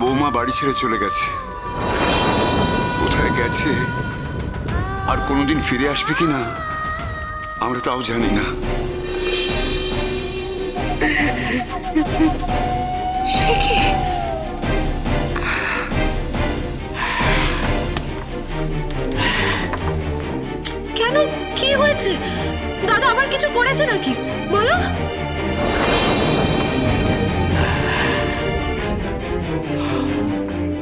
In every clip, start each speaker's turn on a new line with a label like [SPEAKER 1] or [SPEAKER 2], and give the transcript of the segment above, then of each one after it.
[SPEAKER 1] বৌমা বাড়ি ছেড়ে চলে গেছে। কোথায় গেছে? আর কোনোদিন ফিরে আসবে কি না আমরা তাও জানি না।
[SPEAKER 2] সে কি? কেন? কি হয়েছে? দাদা আবার কিছু করেছে নাকি? বলো।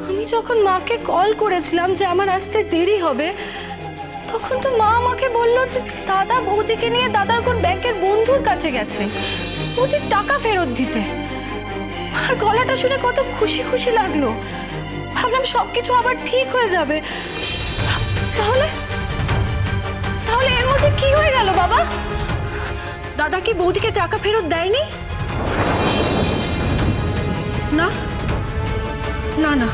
[SPEAKER 2] আমি যখন মাকে কল করেছিলাম যে আমার আসতে দেরি হবে, তখন তো মা আমাকে বলল যে দাদা বৌদিকে নিয়ে দাদার কোন ব্যাংকের বন্ধুর কাছে গেছে। বৌদির টাকা ফেরত দিতে। আর গলাটা শুনে কত খুশি খুশি লাগল। ভাবলাম সবকিছু আবার ঠিক হয়ে যাবে। তাহলে? তাহলে এর মধ্যে কি হয়ে গেল বাবা? দাদা কি বৌদিকে টাকা ফেরত দেয়নি? না। না না।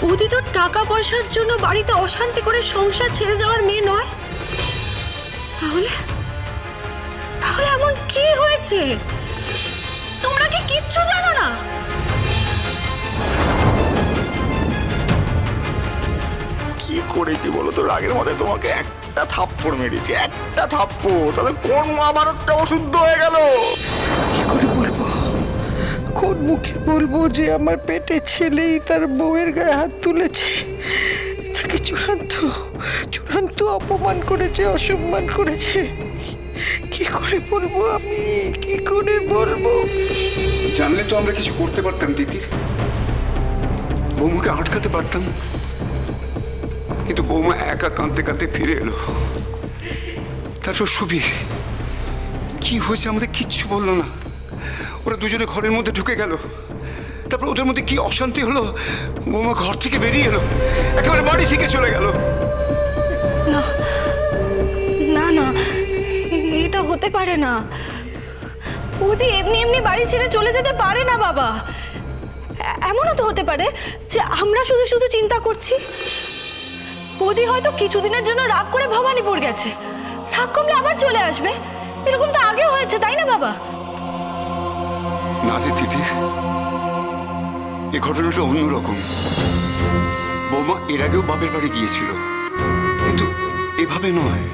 [SPEAKER 2] বৌদি তো টাকা পয়সার জন্য বাড়িতে অশান্তি করে সংসার ছেড়ে যাওয়ার মেয়ে নয়? তাহলে? তাহলে এমন কি হয়েছে? তোমরা কি কিচ্ছু জানো না?
[SPEAKER 3] কি করেছি বলো তো? রাগের মধ্যে তোমাকে একটা থাপ্পড় মেরেছি একটা থাপ্পড়। তাহলে কোন মহাভারতটা অশুদ্ধ হয়ে গেল?
[SPEAKER 4] কি করে বলব? কোন মুখে বলব যে আমার পেটে ছেলেই তার বউয়ের গায়ে হাত তুলেছে? তাকে চূড়ান্ত চূড়ান্ত অপমান করেছে, অসম্মান করেছে। কি করে বলব আমি? কি করে বলব?
[SPEAKER 1] জানলে তো আমরা কিছু করতে পারতাম, দিদি। বৌমাকে আটকাতে পারতাম। কিন্তু বৌমা একা কাঁদতে কাঁদতে ফিরে এলো। তারপর সুবীর, কি হয়েছে আমাদের কিচ্ছু বলল না। দুজনে ঘরের মধ্যে ঢুকে গেল। তারপর ওদের মধ্যে কি অশান্তি হলো? বৌমা ঘর থেকে বেরিয়ে এলো। একেবারে বাড়ি থেকে চলে গেল।
[SPEAKER 2] না না না, এটা হতে পারে না। বৌদি এমনি এমনি বাড়ি ছেড়ে চলে যেতে পারে না, বাবা। এমনও তো হতে পারে যে আমরা শুধু শুধু চিন্তা করছি। বৌদি হয়তো কিছুদিনের জন্য রাগ করে ভবানীপুর গেছে। রাগ কমলে আবার চলে আসবে। এরকম তো আগেও হয়েছে, তাই না, বাবা?
[SPEAKER 1] না রে দিদি এই ঘটনাটা অন্যরকম। বৌমা এর আগেও বাপের বাড়ি গিয়েছিল। কিন্তু এভাবে নয়।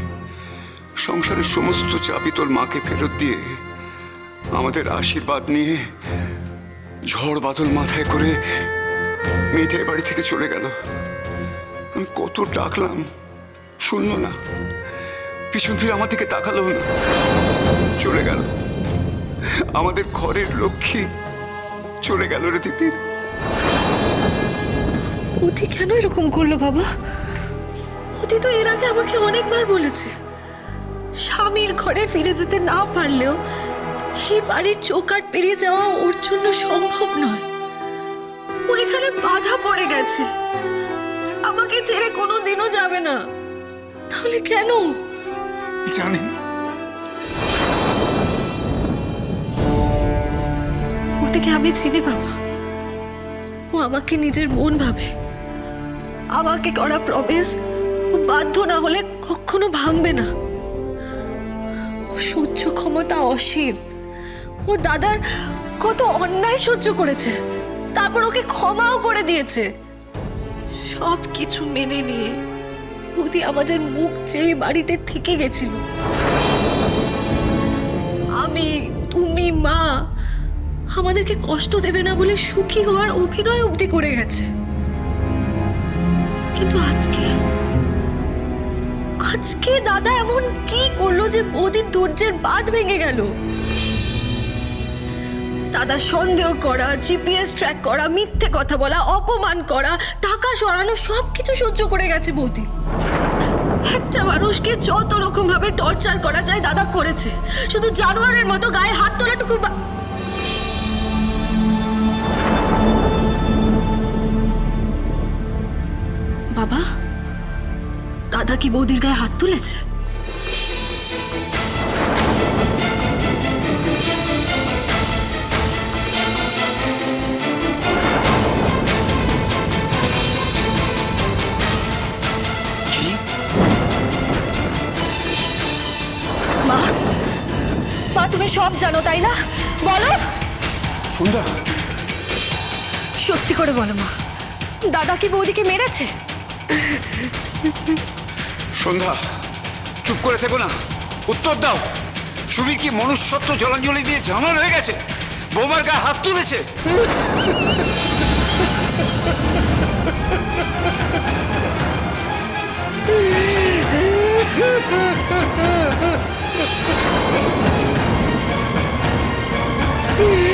[SPEAKER 1] সংসারের সমস্ত চাবি তোর মাকে ফেরত দিয়ে আমাদের আশীর্বাদ নিয়ে ঝড় বাদল মাথায় করে মেয়েটা বাড়ি থেকে চলে গেল। আমি কত ডাকলাম, শুনলো না। পিছন ফিরে আমার দিকে তাকালো না। চলে গেল। আমাদের ঘরের লক্ষ্মী চলে গেল রে তিতির।
[SPEAKER 2] অতি কেন এরকম করল বাবা? অতি তো এর আগে আমাকে অনেকবার বলেছে স্বামীর ঘরে ফিরে যেতে না পারলেও এই বাড়ির চৌকাট পেরিয়ে যাওয়া ওর জন্য সম্ভব নয়। ও এখানে বাধা পড়ে গেছে। আমাকে ছেড়ে কোনো দিনও যাবে না। তাহলে কেন?
[SPEAKER 1] জানি না।
[SPEAKER 2] ওদিকে আমি চিনি, বাবা। ও আমাকে নিজের বোন ভাবে। আমাকে করা প্রমিস বাধ্য না হলে কখনো ভাঙবে না। ও সহ্য ক্ষমতা অসীম। ও দাদার কত অন্যায় সহ্য করেছে। তারপর ওকে ক্ষমাও করে দিয়েছে। সব কিছু মেনে নিয়ে ওদি আমাদের মুখ চেয়ে বাড়িতে থেকে গেছিল। আমি, তুমি, মা আমাদেরকে কষ্ট দেবে না বলে সুখী হওয়ার অভিনয় অবধি করে গেছে। কিন্তু আজকে আজকে দাদা এমন কি করল যে বৌদির ধৈর্যের বাঁধ ভেঙে গেল? দাদা সন্দেহ করা, জিপিএস ট্র্যাক করা, মিথ্যে কথা বলা, অপমান করা, টাকা সরানো সব কিছু সহ্য করে গেছে বৌদি। একটা মানুষকে যত রকম ভাবে টর্চার করা যায় দাদা করেছে। শুধু জানোয়ারের মতো গায়ে হাত তোলাটুকু দাদা কি বৌদির গায়ে হাত তুলেছে? তুমি সব জানো তাই না? বলো।
[SPEAKER 1] সন্ধ্যা
[SPEAKER 2] সত্যি করে বলো মা দাদা কি বৌদিকে মেরেছে?
[SPEAKER 1] সন্ধ্যা, চুপ করে থেকো না। উত্তর দাও। সুবীর কি মনুষ্যত্ব জলাঞ্জলি দিয়ে জানার হয়ে গেছে? বৌমার গায়ে হাত তুলেছে?